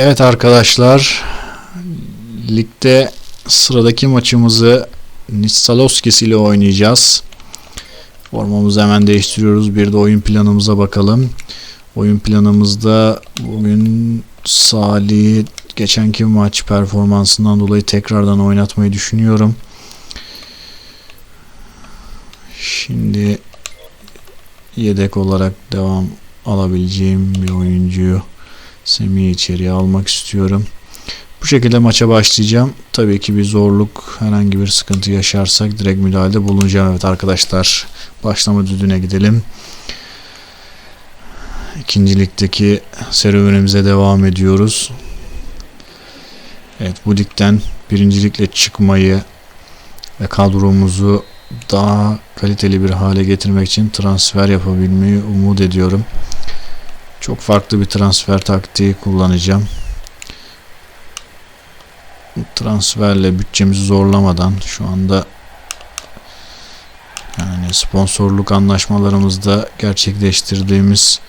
Evet arkadaşlar, ligde sıradaki maçımızı Nitsaloskis ile oynayacağız. Formamızı hemen değiştiriyoruz. Bir de oyun planımıza bakalım. Oyun planımızda bugün Salih geçenki maç performansından dolayı tekrardan oynatmayı düşünüyorum. Şimdi yedek olarak devam alabileceğim bir oyuncuyu Semih'i içeriye almak istiyorum. Bu şekilde maça başlayacağım. Tabii ki bir zorluk, herhangi bir sıkıntı yaşarsak direkt müdahalede bulunacağım. Evet arkadaşlar, başlama düdüğüne gidelim. İkinci ligdeki serüvenimize devam ediyoruz. Evet bu ligden birincilikle çıkmayı ve kadromuzu daha kaliteli bir hale getirmek için transfer yapabilmeyi umut ediyorum. Çok farklı bir transfer taktiği kullanacağım. Transferle bütçemizi zorlamadan şu anda yani sponsorluk anlaşmalarımızda gerçekleştirdiğimiz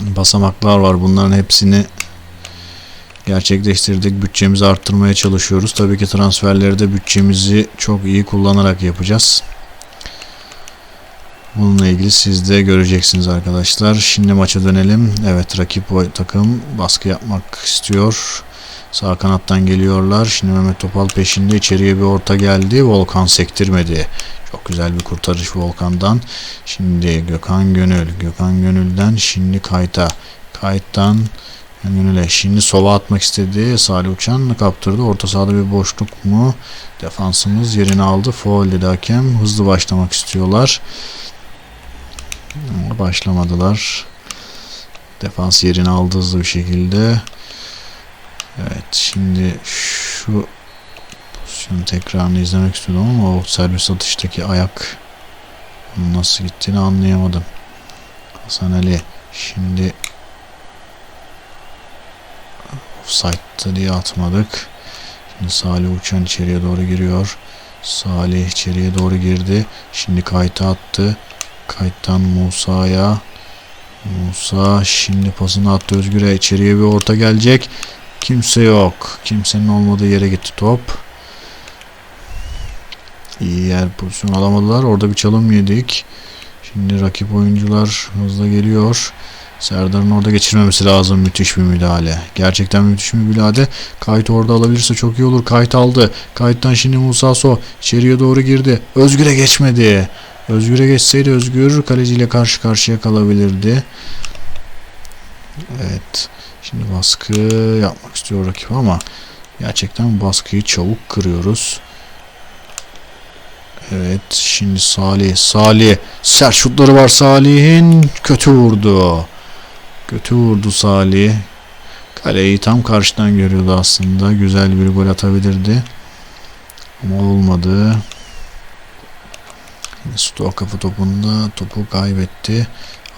basamaklar var. Bunların hepsini gerçekleştirdik. Bütçemizi arttırmaya çalışıyoruz. Tabii ki transferleri de bütçemizi çok iyi kullanarak yapacağız. Bununla ilgili siz de göreceksiniz arkadaşlar. Şimdi maça dönelim. Evet rakip takım baskı yapmak istiyor. Sağ kanattan geliyorlar. Şimdi Mehmet Topal peşinde içeriye bir orta geldi. Volkan sektirmedi. Çok güzel bir kurtarış Volkan'dan. Şimdi Gökhan Gönül. Gökhan Gönül'den şimdi Kayta. Kayıttan Gönül'e. Şimdi sova atmak istedi. Salih Uçan kaptırdı. Orta sahada bir boşluk mu? Defansımız yerini aldı. Foul dedi hakem. Hızlı başlamak istiyorlar. Başlamadılar. Defans yerini aldı hızlı bir şekilde. Evet şimdi şu pozisyonu tekrarını izlemek istiyordum ama o servis atıştaki ayak nasıl gittiğini anlayamadım. Hasan Ali şimdi offside'da diye atmadık. Şimdi Salih Uçan içeriye doğru giriyor. Salih içeriye doğru girdi. Şimdi kayıta attı. Kayıttan Musa'ya. Musa şimdi pasını attı Özgür'e. içeriye bir orta gelecek. Kimse yok. Kimsenin olmadığı yere gitti top. İyi yer pozisyon alamadılar. Orada bir çalım yedik. Şimdi rakip oyuncular hızla geliyor. Serdar'ın orada geçirmemesi lazım. Müthiş bir müdahale. Gerçekten müthiş bir müdahale. Kayıt orada alabilirse çok iyi olur. Kayıt aldı. Kayıttan şimdi Musa So içeriye doğru girdi. Özgür'e geçmedi. Özgür'e geçseydi Özgür kaleciyle karşı karşıya kalabilirdi. Evet. Şimdi baskı yapmak istiyor rakip ama gerçekten baskıyı çabuk kırıyoruz. Evet şimdi Salih. Salih. Sert şutları var Salih'in. Kötü vurdu. Kötü vurdu Salih. Kaleyi tam karşıdan görüyordu aslında. Güzel bir gol atabilirdi. Ama olmadı. Sto kafa topunda topu kaybetti.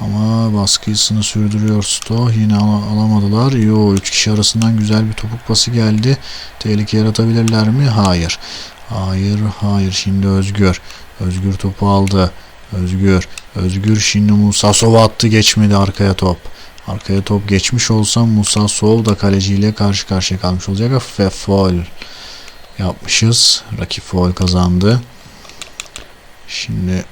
Ama baskısını sürdürüyor Sto. Yine al alamadılar. Yo 3 kişi arasından güzel bir topuk pası geldi. Tehlike yaratabilirler mi? Hayır. Hayır, hayır. Şimdi Özgür. Özgür topu aldı. Özgür. Özgür şimdi Musa Sova attı geçmedi arkaya top. Arkaya top geçmiş olsa Musa Sov da kaleciyle karşı karşıya kalmış olacak ve foul yapmışız. Rakip foul kazandı. Şimdi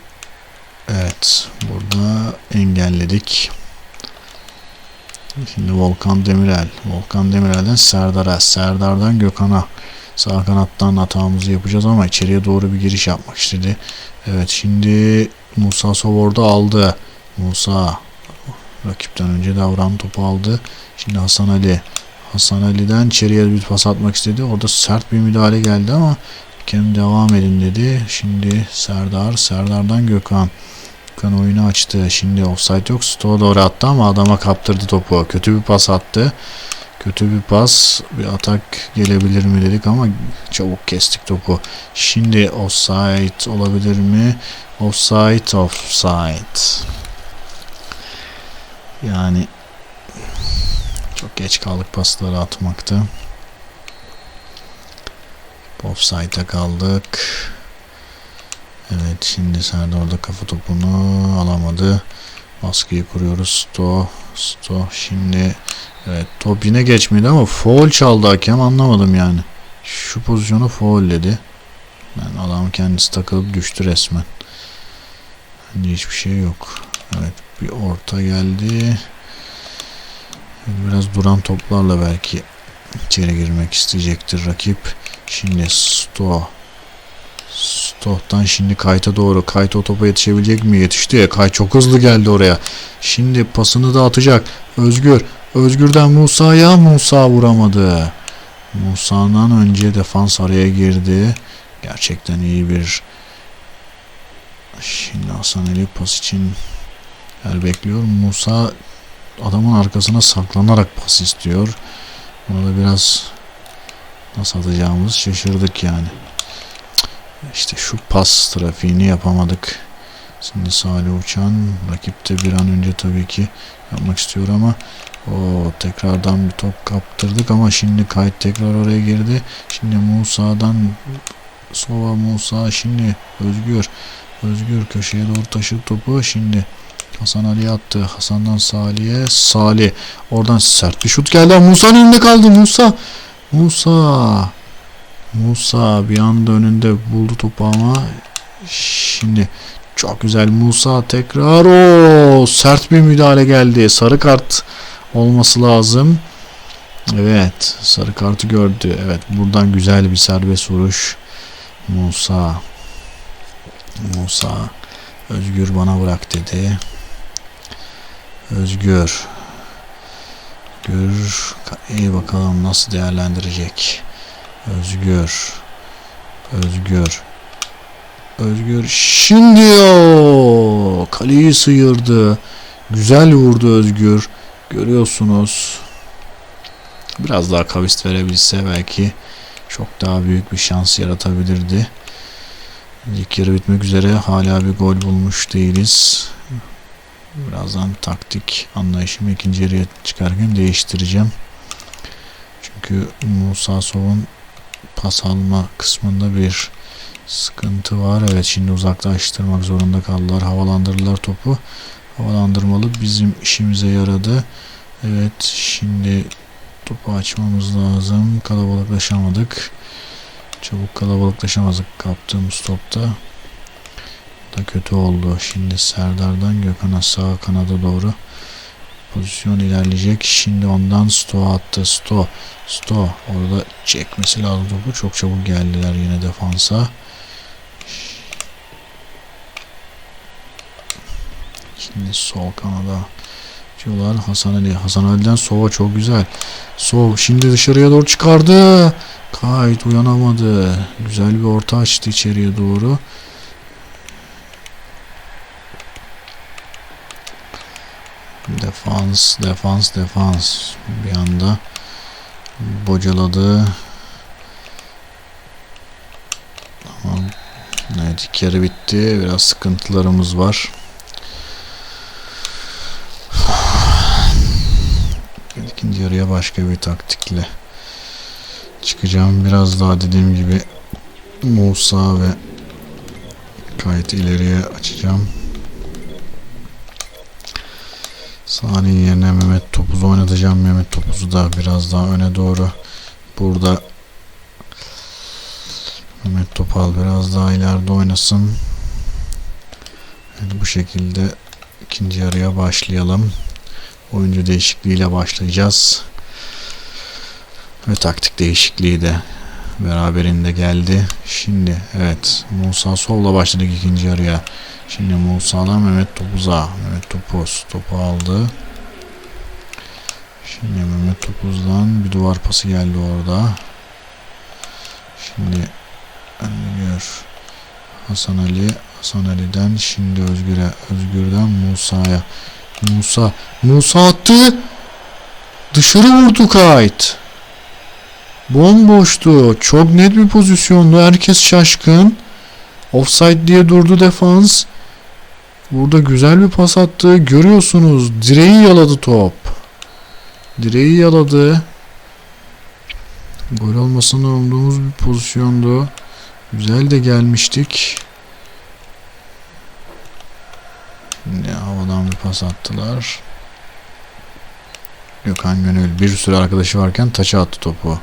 evet burada engelledik. Şimdi Volkan Demirel. Volkan Demirel'den Serdar'a. Serdar'dan Gökhan'a. Sağ kanattan hatamızı yapacağız ama içeriye doğru bir giriş yapmak istedi. Evet şimdi Musa Sov orada aldı. Musa rakipten önce davran topu aldı. Şimdi Hasan Ali. Hasan Ali'den içeriye bir pas atmak istedi. Orada sert bir müdahale geldi ama hakem devam edin dedi. Şimdi Serdar. Serdar'dan Gökhan. Gökhan oyunu açtı. Şimdi offside yok. Stoğa doğru attı ama adama kaptırdı topu. Kötü bir pas attı. Kötü bir pas, bir atak gelebilir mi dedik ama çabuk kestik topu. Şimdi offside olabilir mi? Offside, offside. Yani çok geç kaldık pasları atmakta. Offside'a kaldık. Evet şimdi Serdar orada kafa topunu alamadı. Baskıyı kuruyoruz. Sto. Sto. Şimdi evet top yine geçmedi ama foul çaldı hakem anlamadım yani. Şu pozisyonu foul dedi. Yani adam kendisi takılıp düştü resmen. Bence hiçbir şey yok. Evet bir orta geldi. Biraz duran toplarla belki içeri girmek isteyecektir rakip. Şimdi Sto. Stoh'tan şimdi Kayt'a doğru. Kayt o topa yetişebilecek mi? Yetişti. Kayt çok hızlı geldi oraya. Şimdi pasını da atacak. Özgür. Özgür'den Musa'ya Musa vuramadı. Musa'dan önce defans araya girdi. Gerçekten iyi bir Şimdi Hasan Ali pas için yer bekliyor. Musa adamın arkasına saklanarak pas istiyor. Bunu da biraz nasıl atacağımız şaşırdık yani. İşte şu pas trafiğini yapamadık. Şimdi Salih Uçan rakipte bir an önce tabii ki yapmak istiyor ama o tekrardan bir top kaptırdık ama şimdi kayıt tekrar oraya girdi. Şimdi Musa'dan Sova Musa şimdi Özgür Özgür köşeye doğru taşıdı topu. Şimdi Hasan Ali attı. Hasan'dan Salih'e. Salih. Oradan sert bir şut geldi. Musa'nın önünde kaldı. Musa. Musa. Musa bir anda önünde buldu topu ama şimdi çok güzel Musa tekrar o sert bir müdahale geldi. Sarı kart olması lazım. Evet, sarı kartı gördü. Evet, buradan güzel bir serbest vuruş. Musa. Musa. Özgür bana bırak dedi. Özgür. Gür. İyi bakalım nasıl değerlendirecek. Özgür. Özgür. Özgür. Şimdi o kaleyi sıyırdı. Güzel vurdu Özgür. Görüyorsunuz. Biraz daha kavist verebilse belki çok daha büyük bir şans yaratabilirdi. İlk yarı bitmek üzere hala bir gol bulmuş değiliz. Birazdan taktik anlayışımı ikinci yarıya çıkarken değiştireceğim. Çünkü Musa Sov'un pas alma kısmında bir sıkıntı var. Evet şimdi uzaklaştırmak zorunda kaldılar. Havalandırdılar topu. Havalandırmalı bizim işimize yaradı. Evet şimdi topu açmamız lazım. Kalabalıklaşamadık. Çabuk kalabalıklaşamazdık kaptığımız topta. Da kötü oldu. Şimdi Serdar'dan Gökhan'a sağ kanada doğru pozisyon ilerleyecek. Şimdi ondan Sto attı. Sto. Sto. Orada çekmesi lazım topu. Çok çabuk geldiler yine defansa. Şimdi sol kanada diyorlar. Hasan Ali. Hasan Ali'den Sova çok güzel. Sov şimdi dışarıya doğru çıkardı. Kayıt uyanamadı. Güzel bir orta açtı içeriye doğru. Defans, defans, defans. Bir anda bocaladı. Tamam. Evet ilk yarı bitti. Biraz sıkıntılarımız var. İkinci yarıya başka bir taktikle çıkacağım. Biraz daha dediğim gibi Musa ve kayıt ileriye açacağım. Salih'in yerine Mehmet Topuz'u oynatacağım. Mehmet Topuz'u da biraz daha öne doğru. Burada Mehmet Topal biraz daha ileride oynasın. Evet, bu şekilde ikinci yarıya başlayalım. Oyuncu değişikliğiyle başlayacağız. Ve taktik değişikliği de beraberinde geldi. Şimdi evet Musa Sol'la başladık ikinci yarıya. Şimdi Musa'dan Mehmet Topuz'a. Mehmet Topuz topu aldı. Şimdi Mehmet Topuz'dan bir duvar pası geldi orada. Şimdi Özgür Hasan Ali Hasan Ali'den şimdi Özgür'e Özgür'den Musa'ya. Musa Musa attı. Dışarı vurdu kayıt bomboştu. Çok net bir pozisyondu. Herkes şaşkın. Offside diye durdu defans Burada güzel bir pas attı. Görüyorsunuz direği yaladı top. Direği yaladı. Gol olmasını umduğumuz bir pozisyondu. Güzel de gelmiştik. Ne havadan bir pas attılar. Gökhan Gönül bir sürü arkadaşı varken taça attı topu.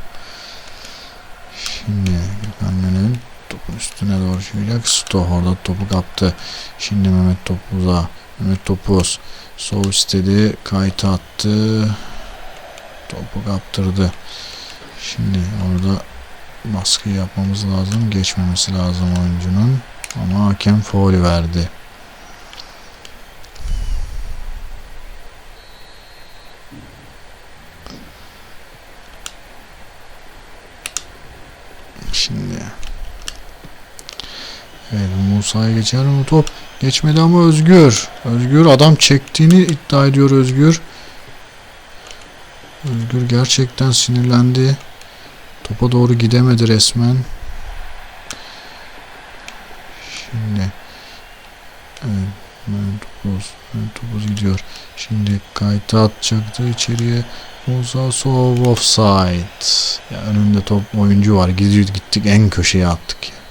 Şimdi Gökhan Gönül topun üstüne doğru şöyle Stoh orada topu kaptı. Şimdi Mehmet Topuz'a. Mehmet Topuz sol istedi. Kayıt attı. Topu kaptırdı. Şimdi orada baskı yapmamız lazım. Geçmemesi lazım oyuncunun. Ama hakem faul verdi. Şimdi Evet Musa'ya geçer mi top? Geçmedi ama Özgür. Özgür adam çektiğini iddia ediyor Özgür. Özgür gerçekten sinirlendi. Topa doğru gidemedi resmen. Şimdi evet, topuz, topuz gidiyor. Şimdi kayıta atacaktı içeriye. Musa Sov offside. Ya önünde top oyuncu var. Gidiyor gittik en köşeye attık ya.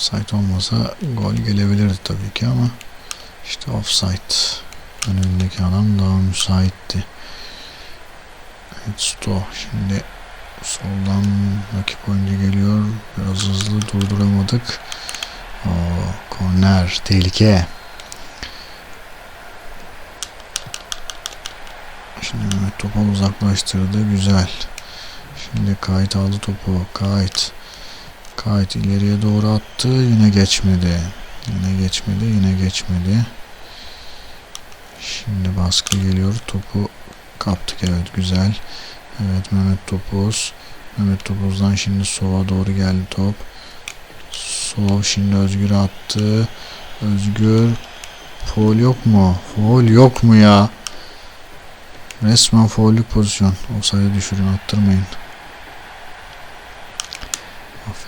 Offside olmasa gol gelebilirdi tabii ki ama işte offside. Önündeki adam daha müsaitti. Evet Sto şimdi soldan rakip oyuncu geliyor. Biraz hızlı durduramadık. O korner tehlike. Şimdi Mehmet topu uzaklaştırdı. Güzel. Şimdi kayıt aldı topu. Kayıt. Kayıt ileriye doğru attı. Yine geçmedi. Yine geçmedi. Yine geçmedi. Şimdi baskı geliyor. Topu kaptık. Evet güzel. Evet Mehmet Topuz. Mehmet Topuz'dan şimdi Sova doğru geldi top. Sov şimdi Özgür'e attı. Özgür foul yok mu? Foul yok mu ya? Resmen faullük pozisyon. Olsaydı düşürün attırmayın.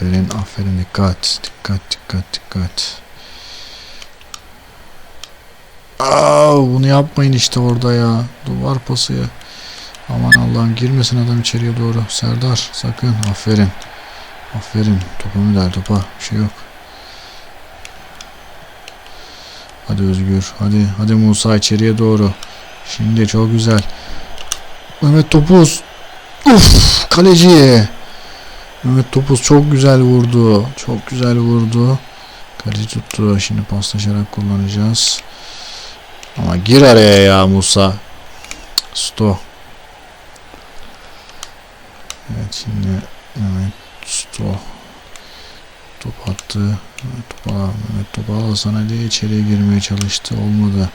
Aferin aferin dikkat dikkat dikkat dikkat. Aa, bunu yapmayın işte orada ya. Duvar pası ya. Aman Allah'ım girmesin adam içeriye doğru. Serdar sakın. Aferin. Aferin. Topa müdahale topa. Bir şey yok. Hadi Özgür. Hadi. Hadi Musa içeriye doğru. Şimdi çok güzel. Mehmet Topuz. Uf kaleci. Mehmet Topuz çok güzel vurdu. Çok güzel vurdu. Kaleci tuttu. Şimdi paslaşarak kullanacağız. Ama gir araya ya Musa. Sto. Evet şimdi Mehmet Sto. Top attı. Mehmet topa, Mehmet topa alsana diye içeriye girmeye çalıştı. Olmadı.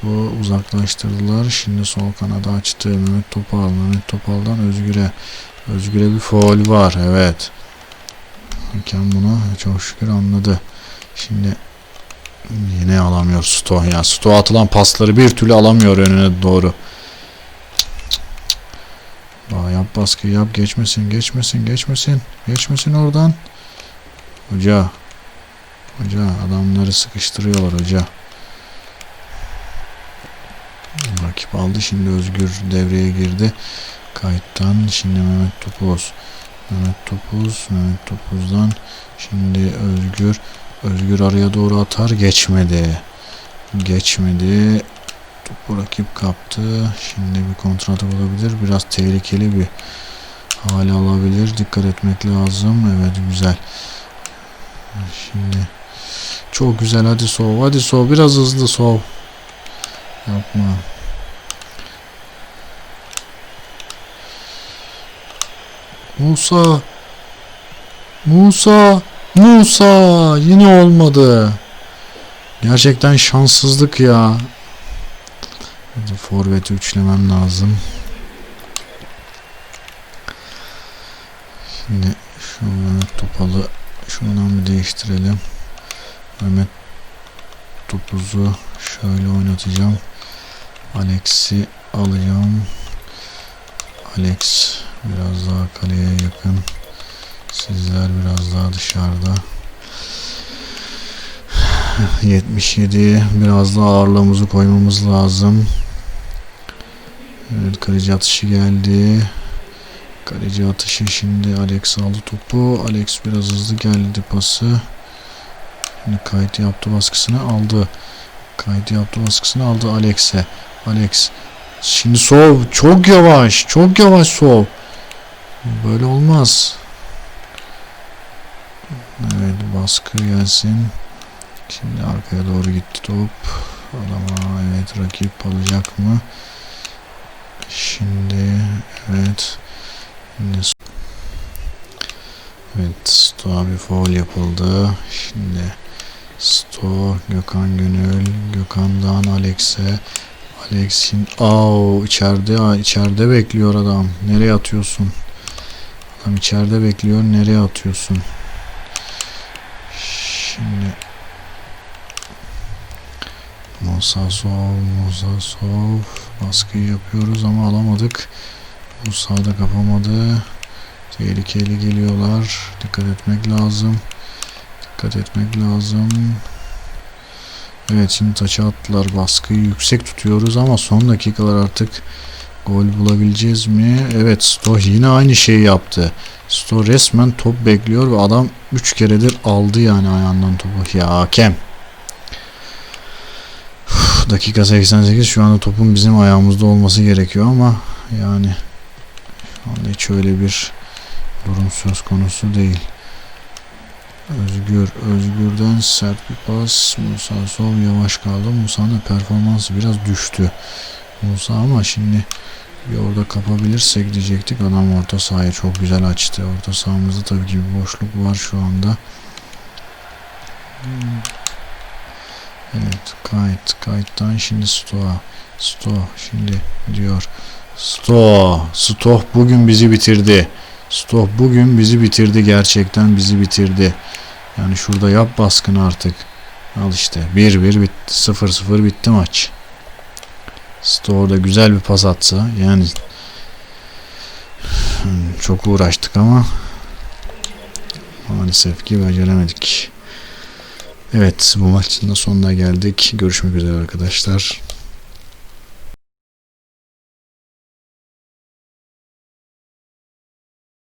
Topu uzaklaştırdılar. Şimdi sol kanada açtı. Mehmet Topal. Mehmet Topal'dan Özgür'e. Özgür'e bir foul var. Evet. Hakem bunu çok şükür anladı. Şimdi Yine alamıyor Sto ya. Sto atılan pasları bir türlü alamıyor önüne doğru. Aa, yap baskı yap geçmesin geçmesin geçmesin. Geçmesin oradan. Hoca. Hoca adamları sıkıştırıyorlar hoca. Rakip aldı şimdi Özgür devreye girdi. Kayıttan şimdi Mehmet Topuz. Mehmet Topuz. Mehmet Topuz'dan şimdi Özgür. Özgür araya doğru atar geçmedi. Geçmedi. Topu rakip kaptı. Şimdi bir kontrat olabilir. Biraz tehlikeli bir hale alabilir. Dikkat etmek lazım. Evet güzel. Şimdi çok güzel. Hadi sov. Hadi sov. Biraz hızlı sov. Yapma. Musa. Musa. Musa yine olmadı. Gerçekten şanssızlık ya. Forvet'i üçlemem lazım. Şimdi şu Mehmet Topal'ı şuradan bir değiştirelim. Mehmet Topuz'u şöyle oynatacağım. Alex'i alacağım. Alex biraz daha kaleye yakın. Sizler biraz daha dışarıda. 77 biraz daha ağırlığımızı koymamız lazım. Evet kaleci atışı geldi. Kaleci atışı şimdi Alex aldı topu. Alex biraz hızlı geldi pası. Şimdi kayıt yaptı baskısını aldı. Kayıt yaptı baskısını aldı Alex'e. Alex. Şimdi Sov çok yavaş. Çok yavaş Sov. Böyle olmaz. Evet baskı gelsin. Şimdi arkaya doğru gitti top. Adama evet rakip alacak mı? Şimdi evet. Şimdi Evet, Stoğa bir foul yapıldı. Şimdi Sto, Gökhan Gönül, Gökhan'dan Alex'e. Alex'in au içeride içeride bekliyor adam. Nereye atıyorsun? Adam içeride bekliyor. Nereye atıyorsun? Şimdi Musa Sov, Musa Sov baskıyı yapıyoruz ama alamadık. Musa da kapamadı. Tehlikeli geliyorlar. Dikkat etmek lazım. Dikkat etmek lazım. Evet şimdi taça attılar. Baskıyı yüksek tutuyoruz ama son dakikalar artık gol bulabileceğiz mi? Evet Sto yine aynı şeyi yaptı. Sto resmen top bekliyor ve adam 3 keredir aldı yani ayağından topu. Ya hakem. Dakika 88 şu anda topun bizim ayağımızda olması gerekiyor ama yani şu anda hiç öyle bir durum söz konusu değil. Özgür, Özgür'den sert bir pas. Musa Sol yavaş kaldı. Musa'nın performansı biraz düştü. Musa ama şimdi bir orada kapabilirsek diyecektik. Adam orta sahayı çok güzel açtı. Orta sahamızda tabii ki bir boşluk var şu anda. Evet, kayıt. Kayıttan şimdi Stoa. Sto şimdi diyor. Sto. Sto bugün bizi bitirdi. Stop bugün bizi bitirdi gerçekten bizi bitirdi. Yani şurada yap baskını artık. Al işte 1-1 bitti 0-0 bitti maç. Store'da güzel bir pas atsa yani çok uğraştık ama maalesef ki beceremedik. Evet bu maçın da sonuna geldik. Görüşmek üzere arkadaşlar.